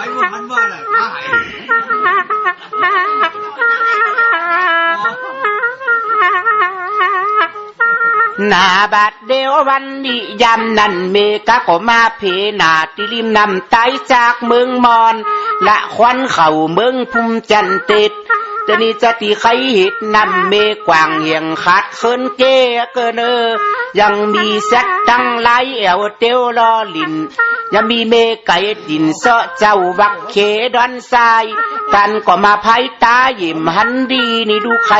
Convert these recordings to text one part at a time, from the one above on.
ไปบ่ทันว่าแหละตายหนาบาดเดียววันนี้ยามนั้นเมกะก็มาเพนาติริมนำไตจากเมืองมอนละควันเข่าเมืองภูมิจันติด จะนี่จะตีใครห็ดนำเมกวางเหียงขาดเคินเกเกินอยังมีแซกตั้งไหลแอวเตียวลอลิน ยังมีเมไก่ดินเสาะเจ้าวักเขดอนทรายกันก็มาไพ่ตายิ้มหันดีนี่ดูใคร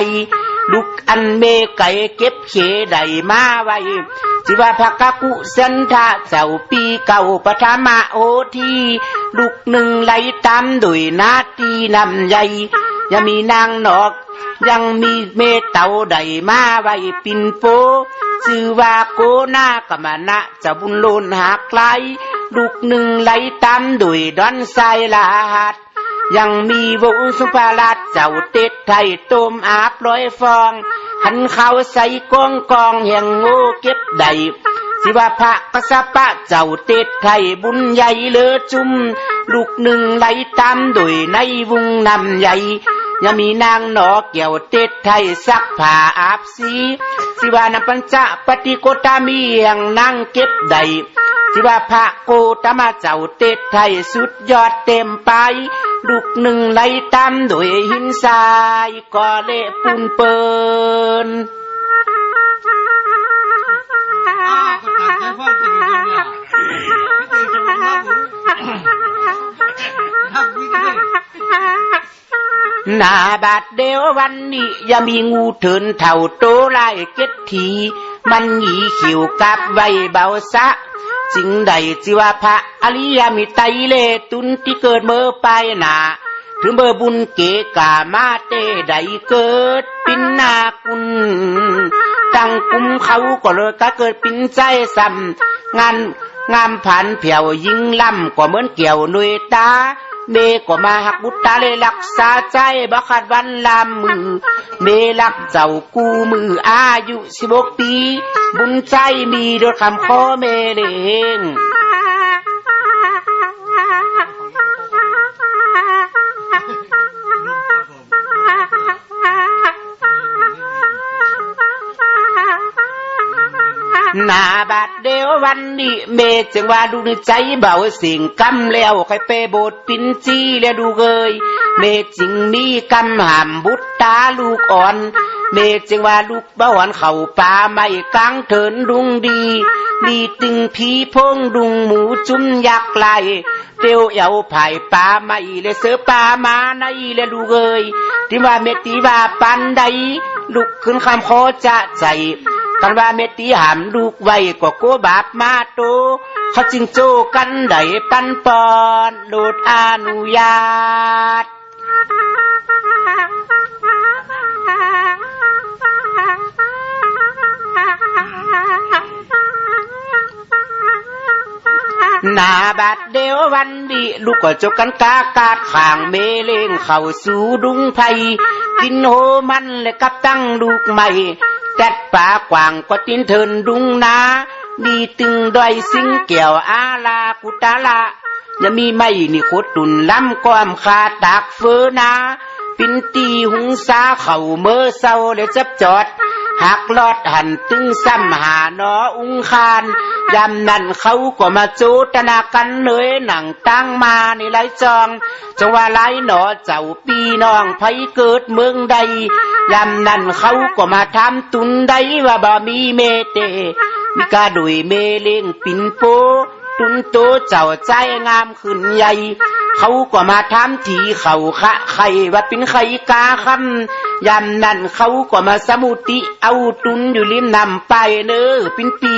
ลูกอันเมไก่เก็บเขใดมาไว้สิว่าพักกะกุเสันทาเจ้าปีเก่าปฐมาโอทีลูกหนึ่งไหลตามดุยนาตีนำใหญ่ ยังมีนางนอก ยังมีเมเต่าใดมาไว้ปินโปชื่อว่าโกนากมานะจะบุญโลนหากไกลลูกหนึ่งไหลตามดุยดอนไซลาดยังมีวงสุภาลัดเจ้าเต็ดไทยต้มอาบร้อยฟอง หันเขาใส่กองกองแห่งโง่เก็บใดสิว่าพระกษปะเจ้าเต็ดไทยบุญใหญ่เลอจุม ลูกหนึ่งไหลตามโดยในวงนำใหญ่ ยังมีนางหนอเกี่ยวเต็ดไทยซักผ้าอาบสีสิวานปัญจะปฏิโกตามีแห่างนั่งเก็บใดที่ว่าพระโกตมาเจ้าเตดไทยสุดยอดเต็มไปลูกหนึ่งไหลตามโดยหินทรายก็เละปุ่นเปินอ้าวก็ตัดใจฟังจริงๆเนี่ยพี่เต้าทำวิ่งเลย หน้าบาดเดียววันนี้อย่ามีงูเถินเท่าโตไล่เก็ดที มันหนีขิวกับไว้เบาซะจึงใดจิว่าพระอริยมิไตเลตุนที่เกิดเมื่อไปหนาถึงเบอร์บุญเกกามาเตใดเกิดปินนากุลตั้งกุมเขาก็เลยก็เกิดปินใจซ้ำงานงามผันเผียวยิงล่ำก็เหมือนเกี่ยวหนุยตา เมก็มาหักบุตตาเลยรักษาใจบักขัดวันลามมือ เมรักเจ้ากูมืออายุสิบกปี บุญใจมีโดยคำขอเมเลง ววันนี้เมจึงว่าดูในใจเบาสิ่งกำแล้วใครไปโบดปินจีแล้วดูเกยเมจึงมีกำหามบุตรตาลูกอ่อน เมจึงว่าลูกบ้านเข่าป่าไม่กลางเถินดุงดีมีตึงผีพงดุงหมูจุ้มยักษ์ไหลเตียวเหยาไผ่ป่าไม่เลยเสือป่ามาในเลยดูเกยที่ว่าเมตีว่าปันใดลุกขึ้นคำขอจะใจ กันว่าเมตีหามลูกไว้กว่าโกบาปมาโตเขาจึงโจกันไดปันปอนโดดอนุญาตหน้าบาดเดียววันดีลูกก็จกกันกากาดข่างเมเลงเข้าสู่ดุงไพกินโหมันและกับตั้งลูกใหม่ แตดป่ากว่างก็ตินเทินดุงนามีตึงดอยสิงเกี่ยวอาลากุตาละยังมีไม่นี่โคตรตุนล้ำความคาตากเฟอนาปินตีหุงสาเข่าเมื่อเศร้าและจับจอดหักลอดหันตึงซ้ำหาหนออุงคารยามนั้นเขาก็มาจูตนากันเลยหนังตั้งมาในไรจองจงว่าไรหนอเจ้าปีน้องไผเกิดเมืองใด ยามนั้นเขาก็มาทำตุนใดว่าบ่มีเมเตมีกาดุยเมเลงปินโป ตุนโตเจ้าใจงามขึ้นใหญ่ เขาก็มาถามทีเขาคะใครว่าเป็นใครกาคำยามนั้นเขาก็มาสมุติเอาตุนอยู่ริมนำไปเนอเป็นปี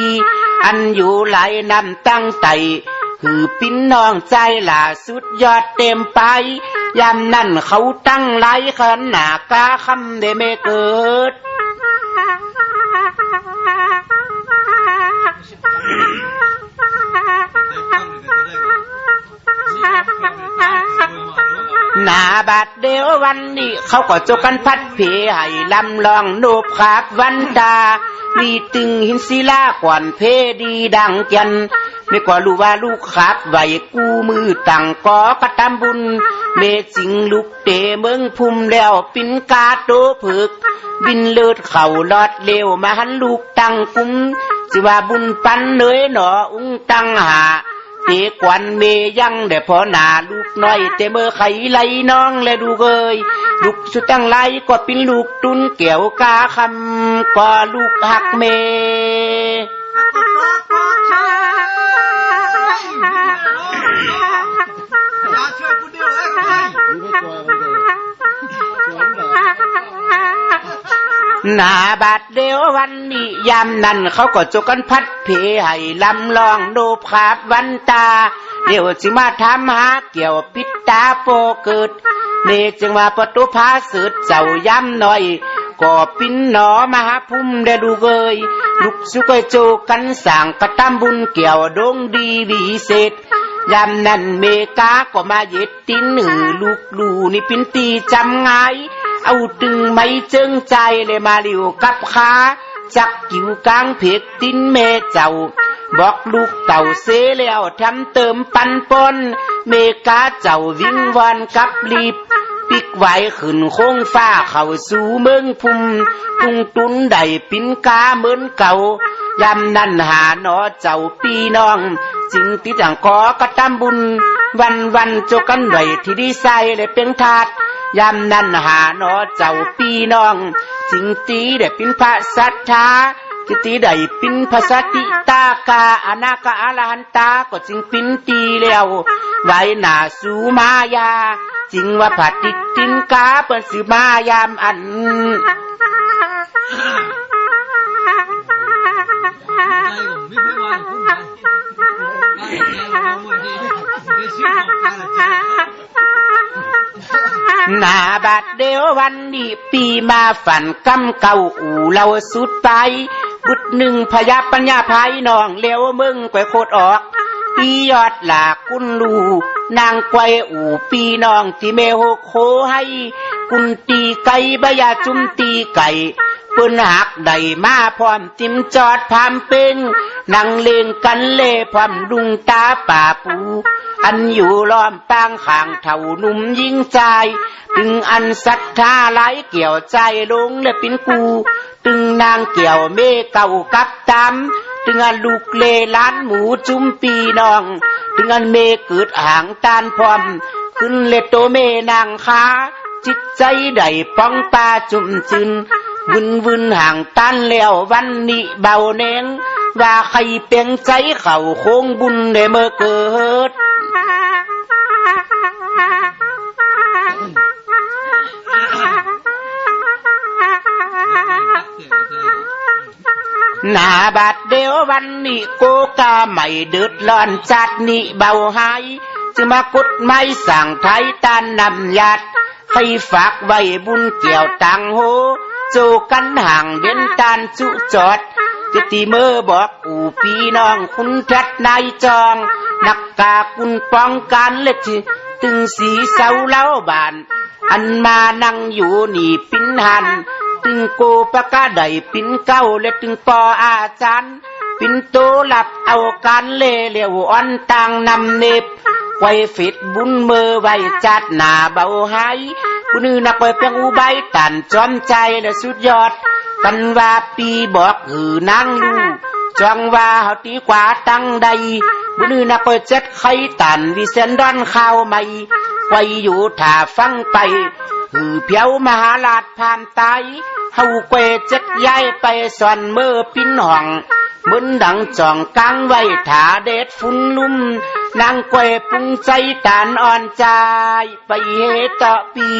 อันอยู่หลายนำตั้งไต คือปิ้นน้องใจล่าสุดยอดเต็มไปยามนั้นเขาตั้งไล่ขันหนากาคำได้ไม่เกิดหน้าบาดเดียววันนี้เขาก็จกันพัดเพให้ลำลองโนบขาบวันดา มีตึงหินศิลาก่อนเพดีดังกัน ไม่ก็รู้ว่าลูกขับไหวกูมือตั้งกอกระตำบุญ เมจิงลูกเตะเมืองภูมิแล้วปินกาโตผึก บินเลือดเข่าลอดเร็วมาหันลูกตั้งกุมสิว่าบุญปันเนยหนออุ้งตั้งหาเตะกวนเมยังแต่พอหนาลูกน้อยแต่เมื่อไขไหลน้องและดูเกยลูกสุดตั้งไหลก็เป็นลูกตุนเกี่ยวกาคำก็ลูกหักเม หน้าบาดเดียววันนี้ยามนั้นเขาก็จกกันพัดเพให้ลำลองดบขาบวันตา เดี๋ยวสิมาทำหาเกี่ยวปิดตาโปเกิดเมจึงว่าประตูพาสืดเจ้าย้ำหน่อยก็ปิ้นหนอมาหาพุ่มได้ดูเกยลูกสุกยโจกันสั่งกระตั้มบุญเกี่ยวดงดีวิเศษยามนั้นเมกาก็มาเย็ดตินหนึ่งลูกลูนี่ปินตีจำไง เอาตึงไม่เจิงใจเลยมาเหลียวกับขาจักกิ่วกลางเพกตินเมเจ้า บอกลูกเต่าเสแล้วทำเติมปันปนเมกาเจ้าวิ่งวอนกับรีบปิกไหวขึ้นโค้งฟ้าเข้าสู่เมืองพุ่มตุงตุนได้ปิ้นกาเหมือนเก่ายามนั้นหาหนอเจ้าปีน้องจิงติจังกอกระตำบุญ วันวันจกกันไหวที่ดีใสเลยเป็นทาด ยามนั้นหาหนอเจ้าปีน้องจิงตีได้เป็นพระสัทธาจิตีได้ป็นภาษาติตากาอนาคาอรหันตาก็จึงปินตีแล้วไว้หนาสูมายาจิงว่าผัดติดตินกาเปิดสืมายามอัน หน้าบัดเดียววันนี้ปีมาฝันกำเก่าอู่เราสุดไปบุดหนึ่งพยาปัญญาภายน้องเลี้ยวมึงไปโคดออกปียอดหลากุนลูนางไกวอู่ปีน้องที่เมโฮโคให้ กุนตีไก่บยาจุมตีไก่ ปิ้นหักได้มาพร้อมจิมจอดพามเป็นนั่งเลงกันเล่พร้อมลุงตาป่าปู อันอยู่ล้อมปางขางเท่านุ่มยิ่งใจ ตึงอันศรัทธาไหลเกี่ยวใจลงและเป็นกู ตึงนางเกี่ยวเมเก่ากับตำตึงอันลูกเลล้านหมูจุมปีน้องตึงอันเมเกิดหางตานพร้อม ขึ้นเลตโตเมนางค้าจิตใจได้ป้องปาจุ่มจึน วุ่นวุ่นห่างตันแล้ววันนี้เบาเนงว่าใครเปียงใจเข่าคงบุญได้เมื่อเกิดหนาบาดเดียววันนี้โกกาไม่เดือดร้อนจัดนี่เบาหายจะมากดไม้สั่งไทยตานนำยัดให้ฝากไว้บุญเกี่ยวตังโห โจกันห่างเด่นตานจุจอดจะตีเมื่อบอกอูพี่น้องคุณทัดนายจอง นักกาคุณป้องกันเล็กตึงสีเสาเล้าบาน อันมานั่งอยู่นี่ปิ้นหัน ตึงโกปะกาได้ปิ้นเก้าและตึงปออาจารย์ปิ้นโตหลับเอาการเล่เหลวอ่อนต่างนำเนบไว้ฟิดบุญเมื่อไว้จัดหนาเบาหาย ผู้นือนักไปเพียงอุบายตันจอมใจและสุดยอดกันว่าปีบอกหือนางลูจองว่าเฮาตีกว่าตั้งใดบุนือนักไปเจ็ดไข่ตันวิเซนดอนข้าวไม่ไว้อยู่ถ้าฟังไปหือเพียวมหาลาดผ่านตายเฮาเกวเจ็ดย้ายไปส่อนเมื่อปิ้นห้องมึนดังจองกลางไว้ถาเด็ดฟุ้นลุ่ม นางเกวปรุงใจตานอ่อนใจไปเฮต่อปี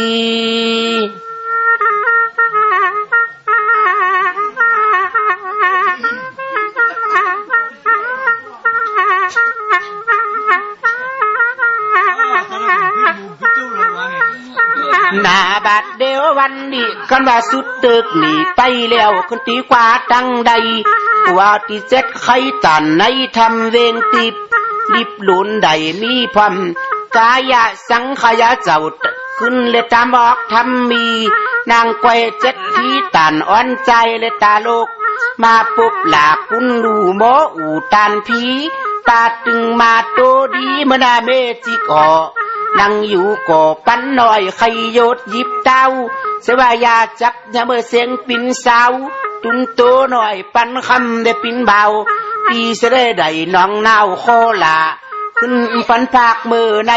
หน้าบาดเดียววันนี้กันว่าสุดตึกหนีไปแล้วคนตีกว่าตั้งใดว่าที่เจ็ดไข่ตันในทำเวงติบ ลิบหลุนใดมีพรมกายะสังขยะเจ้าขึ้นเลยตามออกทำมี นางไกวเจ็ดทีตันอ่อนใจเลยตาโลก มาปุบหลากุนลูโมอูตานพีปาตึงมาโตดีมนาเมจิกอนั่งอยู่ก่อปั้นหน่อยใครโยดยิบเต้าเสวายาจับยาเมื่อเสียงปินเสาตุนโตหน่อยปั้นคำได้ปินเบา ปีเสได้ใดน้องนาวโคลาขึ้นฝันภาคมือไหน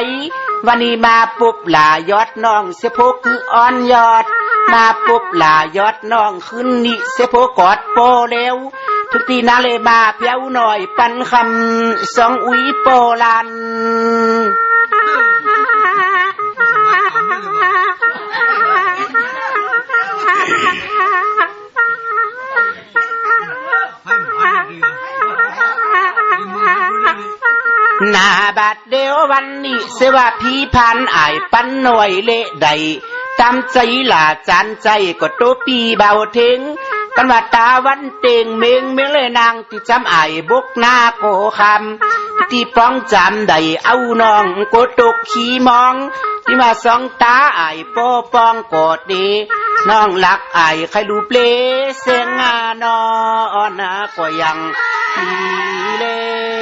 วันนี้มาปุ๊บหลายอดน้องเสยโพกคืออ่อนยอด มาปุ๊บหลายอดน้องขึ้นนี่เสยโพกอดโปแล้วทุกทีนาเลยมาเพียวหน่อยปันคำสองอุยโปลัน หน้าบาดเดียววันนี้เสว่าพี่พันอายปันหน่อยเละใดตามใจหลาจานใจก็โตปีเบาเทงกันว่าตาวันเตงเมงเมงเลยนางที่จำอายบกหน้าโกคำที่ป้องจำได้เอาน้องก็ตกขี้มอง ที่มาสองตาอายโปปองกอดดีน้องรักอายใครดูเปลเสียงงานอนนะก็ยังดีเลย